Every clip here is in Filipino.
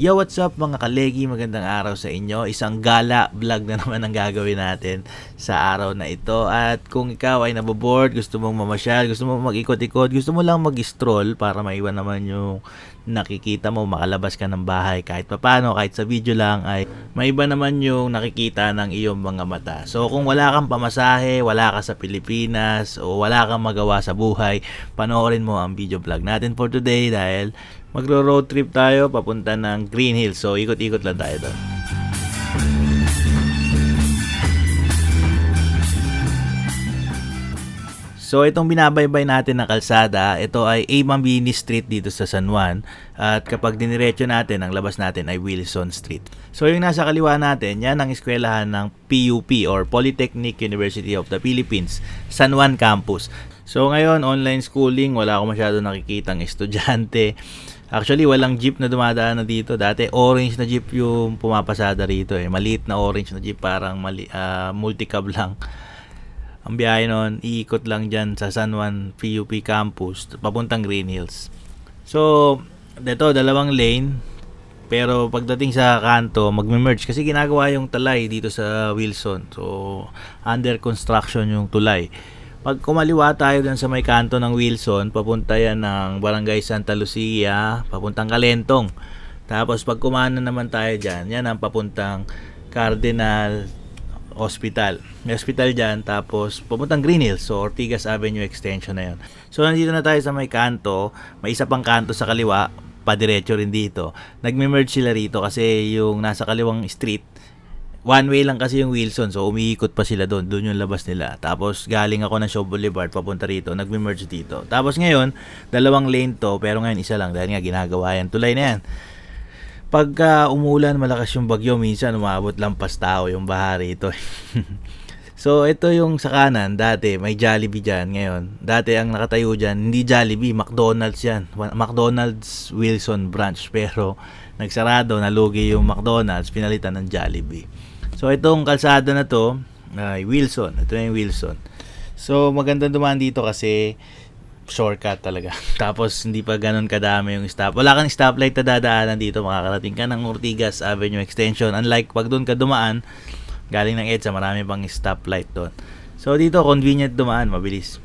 Yo, what's up mga kalegi? Magandang araw sa inyo. Isang gala vlog na naman ang gagawin natin sa araw na ito. At kung ikaw ay naboboard, gusto mong mamasyal, gusto mong mag-ikot-ikot, gusto mo lang mag-stroll para maiwan naman yung nakikita mo, makalabas ka ng bahay kahit papano, kahit sa video lang ay maiba naman yung nakikita ng iyong mga mata. So kung wala kang pamasahe, wala ka sa Pilipinas, o wala kang magawa sa buhay, panoorin mo ang video vlog natin for today dahil magro-road trip tayo papunta ng Green Hills. So ikot-ikot lang tayo doon. So itong binabaybay natin na kalsada, ito ay A. Mambini Street dito sa San Juan at kapag diniretso natin, ang labas natin ay Wilson Street. So yung nasa kaliwa natin, yan ang eskwelahan ng PUP or Polytechnic University of the Philippines, San Juan Campus. So ngayon, online schooling, wala akong masyado nakikitang estudyante. Actually, walang jeep na dumadaan na dito. Dati, orange na jeep yung pumapasada rito eh. Maliit na orange na jeep, parang mali, uh, multicab lang. Ang biyahe nun, iikot lang dyan sa San Juan PUP campus, papuntang Green Hills. So, dito, dalawang lane. Pero pagdating sa kanto, magme-merge kasi ginagawa yung tulay dito sa Wilson. So, under construction yung tulay. Pag kumaliwa tayo dun sa may kanto ng Wilson, papunta yan ng Barangay Santa Lucia, papuntang Kalentong. Tapos pag kumana naman tayo dyan, yan ang papuntang Cardinal Hospital. May hospital dyan, tapos papuntang Green Hills, so Ortigas Avenue Extension na yun. So nandito na tayo sa may kanto, may isa pang kanto sa kaliwa, padiretso rin dito. Nagme-merge sila rito kasi yung nasa kaliwang street, one way lang kasi yung Wilson, so umiikot pa sila doon, doon yung labas nila. Tapos galing ako ng Shaw Boulevard, papunta rito, nagme-merge dito. Tapos ngayon, dalawang lane to, pero ngayon isa lang, dahil nga ginagawa yan, tulay na yan. Pagka umulan, malakas yung bagyo, minsan umabot lampas tao yung baha rito. so, ito yung sa kanan, dati may Jollibee dyan ngayon. Dati ang nakatayo dyan, hindi Jollibee, McDonald's yan. McDonald's Wilson branch. Pero nagsarado, nalugi yung McDonald's, pinalitan ng Jollibee. So, itong kalsada na to, ay Wilson. Ito na yung Wilson. So, maganda dumaan dito kasi shortcut talaga. Tapos hindi pa ganun kadami yung stop. Wala kang stoplight na dadaanan dito, makakarating ka ng Ortigas Avenue Extension. Unlike pag doon ka dumaan, galing ng EDSA, marami pang stoplight doon. So dito convenient dumaan, mabilis.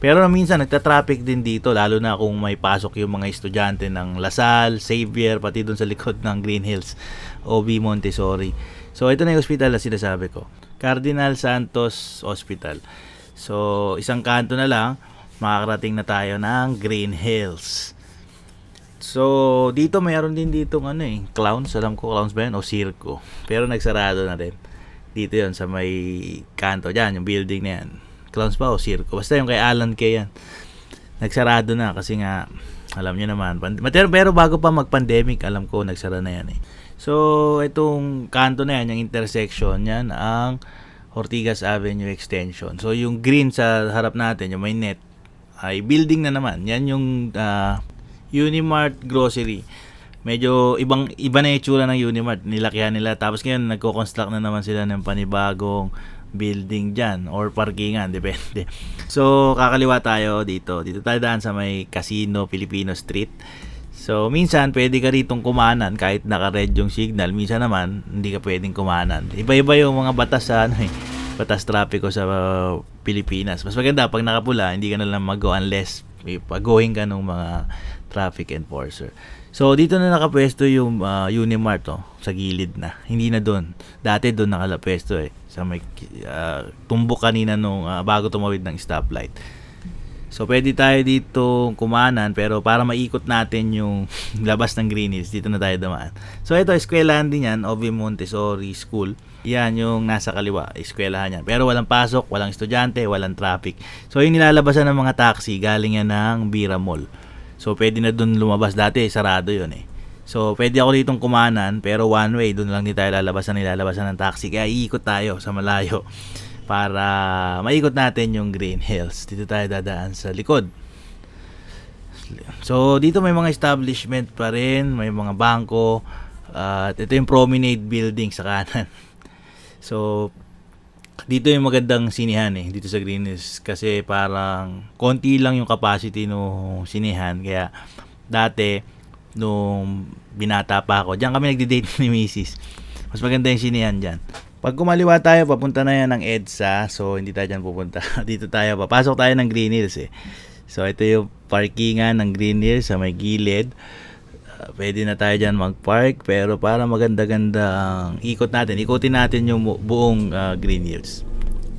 Pero minsan nagta-traffic din dito lalo na kung may pasok yung mga estudyante ng Lasal, Xavier, pati doon sa likod ng Green Hills, OB Montessori. So ito na yung hospital na sinasabi ko. Cardinal Santos Hospital. So isang kanto na lang makakarating na tayo ng Green Hills. So, dito mayroon din dito ano eh, clowns. Alam ko clowns ba yan o circo. Pero nagsarado na rin. Dito yon sa may kanto. Diyan, yung building na yan. Clowns pa o circo. Basta yung kay Alan Kay yan. Nagsarado na kasi nga, alam niyo naman. Pero, pero bago pa mag-pandemic, alam ko nagsara na yan eh. So, itong kanto na yan, yung intersection, yan ang Ortigas Avenue Extension. So, yung green sa harap natin, yung may net, ay building na naman. Yan yung uh, Unimart Grocery. Medyo ibang iba na itsura ng Unimart. Nilakihan nila. Tapos ngayon nagko-construct na naman sila ng panibagong building dyan or parkingan, depende. So, kakaliwa tayo dito. Dito tayo daan sa may Casino Filipino Street. So, minsan pwede ka ritong kumanan kahit naka-red yung signal. Minsan naman, hindi ka pwedeng kumanan. Iba-iba yung mga batas sa ano eh batas trapiko sa uh, Pilipinas. Mas maganda pag nakapula, hindi ka na lang mag-go unless paguhin ka ng mga traffic enforcer. So, dito na nakapwesto yung uh, Unimart oh, sa gilid na. Hindi na doon. Dati doon nakalapwesto eh. Sa may uh, tumbok kanina nung uh, bago tumawid ng stoplight. So, pwede tayo dito kumanan pero para maikot natin yung labas ng Green Hills, dito na tayo dumaan. So, ito, eskwelahan din yan, Ovi Montessori School. Yan yung nasa kaliwa, eskwelahan yan. Pero walang pasok, walang estudyante, walang traffic. So, yung nilalabasan ng mga taxi, galing yan ng Bira Mall. So, pwede na dun lumabas. Dati, sarado yun eh. So, pwede ako ditong kumanan, pero one way, dun lang din tayo lalabasan, nilalabasan ng taxi. Kaya iikot tayo sa malayo para maikot natin yung Green Hills. Dito tayo dadaan sa likod. So, dito may mga establishment pa rin, may mga bangko, at uh, ito yung promenade building sa kanan. So, dito yung magandang sinihan eh, dito sa Green Hills. Kasi parang konti lang yung capacity no sinihan. Kaya, dati, nung binata pa ako. Diyan kami nagde-date ni Mrs. Mas maganda yung sinihan dyan. Pag kumaliwa tayo, papunta na yan ng EDSA. So, hindi tayo dyan pupunta. Dito tayo. Papasok tayo ng Green Hills eh. So, ito yung parkingan ng Green Hills sa may gilid. Uh, pwede na tayo dyan mag-park. Pero para maganda-ganda ang ikot natin, ikutin natin yung bu- buong uh, Green Hills.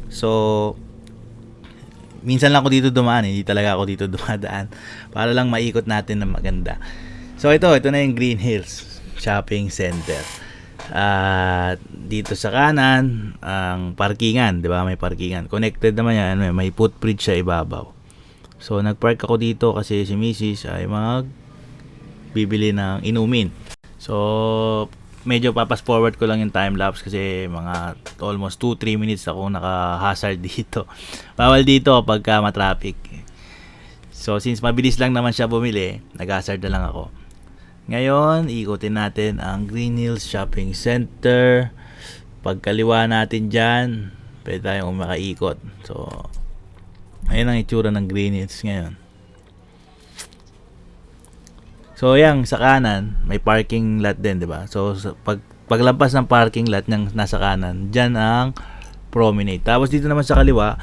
So, minsan lang ako dito dumaan. eh. Hindi talaga ako dito dumadaan. Para lang maikot natin na maganda. So, ito. Ito na yung Green Hills Shopping Center. At dito sa kanan, ang parkingan, 'di ba? May parkingan. Connected naman 'yan, may, may footbridge sa ibabaw. So nagpark ako dito kasi si Mrs. ay mag bibili ng inumin. So medyo papas forward ko lang yung time lapse kasi mga almost 2-3 minutes ako naka-hazard dito. Bawal dito pagka ma-traffic. So since mabilis lang naman siya bumili, nag-hazard na lang ako. Ngayon, ikutin natin ang Green Hills Shopping Center. Pagkaliwa natin dyan, pwede tayong makaikot. So, ayun ang itsura ng Green Hills ngayon. So, yan, sa kanan, may parking lot din, di ba? So, pag, paglampas ng parking lot ng nasa kanan, dyan ang promenade. Tapos dito naman sa kaliwa,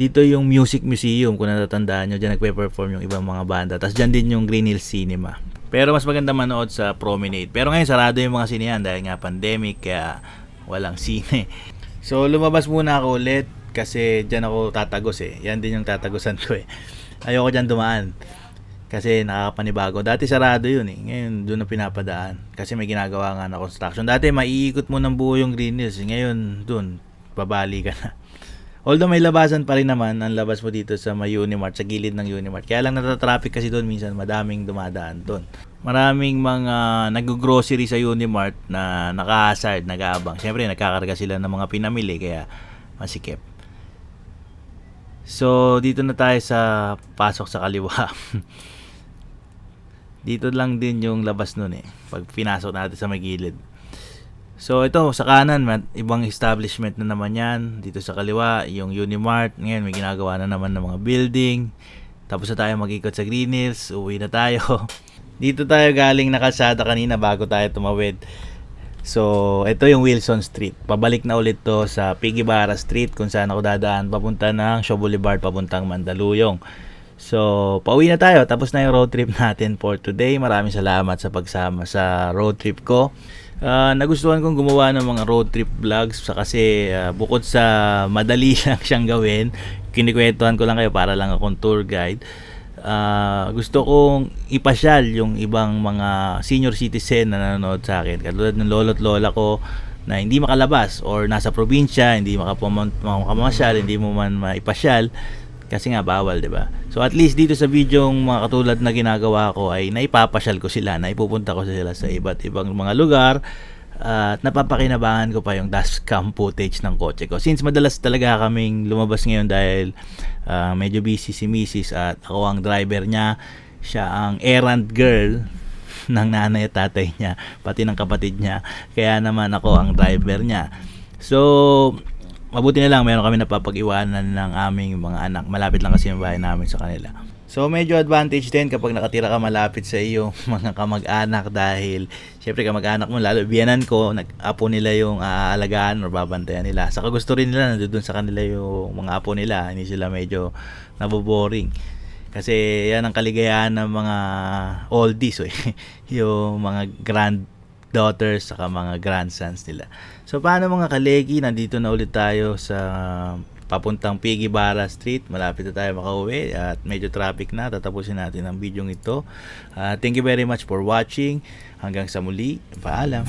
dito yung Music Museum, kung natatandaan nyo, dyan nagpe-perform yung ibang mga banda. Tapos dyan din yung Green Hills Cinema. Pero mas maganda manood sa promenade. Pero ngayon sarado yung mga sinehan dahil nga pandemic kaya walang sine. So lumabas muna ako ulit kasi dyan ako tatagos eh. Yan din yung tatagosan ko eh. Ayoko dyan dumaan. Kasi nakakapanibago. Dati sarado yun eh. Ngayon doon na pinapadaan. Kasi may ginagawa nga na construction. Dati maiikot mo ng buo yung Green Hills. Ngayon doon, babali ka na. Although may labasan pa rin naman ang labas mo dito sa may Unimart, sa gilid ng Unimart. Kaya lang natatraffic kasi doon minsan, madaming dumadaan doon. Maraming mga nag-grocery sa Unimart na naka-hazard, nag-aabang. Siyempre, nagkakarga sila ng mga pinamili, kaya masikip. So, dito na tayo sa pasok sa kaliwa. dito lang din yung labas nun eh. Pag pinasok natin sa may gilid. So ito sa kanan, man, ibang establishment na naman yan. Dito sa kaliwa, yung Unimart. Ngayon may ginagawa na naman ng mga building. Tapos na tayo mag-ikot sa Green Hills. Uwi na tayo. Dito tayo galing na kalsada kanina bago tayo tumawid. So, ito yung Wilson Street. Pabalik na ulit to sa Piggy Barra Street kung saan ako dadaan papunta ng Shaw Boulevard papuntang Mandaluyong. So, pauwi na tayo. Tapos na yung road trip natin for today. Maraming salamat sa pagsama sa road trip ko. Ah, nagustuhan kong gumawa ng mga road trip vlogs kasi ah, bukod sa madali lang siyang gawin, kinikwentuhan ko lang kayo para lang akong tour guide. Ah, gusto kong ipasyal yung ibang mga senior citizen na nanonood sa akin. Katulad ng lolo't lola ko na hindi makalabas or nasa probinsya, hindi makamasyal, hindi mo man maipasyal kasi nga bawal, 'di ba? So at least dito sa video mga katulad na ginagawa ko ay naipapasyal ko sila, naipupunta ko sila sa iba't ibang mga lugar at napapakinabangan ko pa yung dashcam footage ng kotse ko. Since madalas talaga kaming lumabas ngayon dahil ah, medyo busy si Mrs. at ako ang driver niya, siya ang errand girl ng nanay at tatay niya, pati ng kapatid niya. Kaya naman ako ang driver niya. So, mabuti na lang meron kami napapag-iwanan ng aming mga anak. Malapit lang kasi yung bahay namin sa kanila. So medyo advantage din kapag nakatira ka malapit sa iyong mga kamag-anak dahil syempre kamag-anak mo lalo biyanan ko nag-apo nila yung aalagaan or babantayan nila. Saka gusto rin nila nandoon sa kanila yung mga apo nila, hindi sila medyo naboboring. Kasi yan ang kaligayahan ng mga oldies eh. yung mga granddaughters saka mga grandsons nila. So paano mga kalegi, nandito na ulit tayo sa papuntang Piggy Barra Street. Malapit na tayo makauwi at medyo traffic na. Tatapusin natin ang video ito. Ah, thank you very much for watching. Hanggang sa muli. Paalam.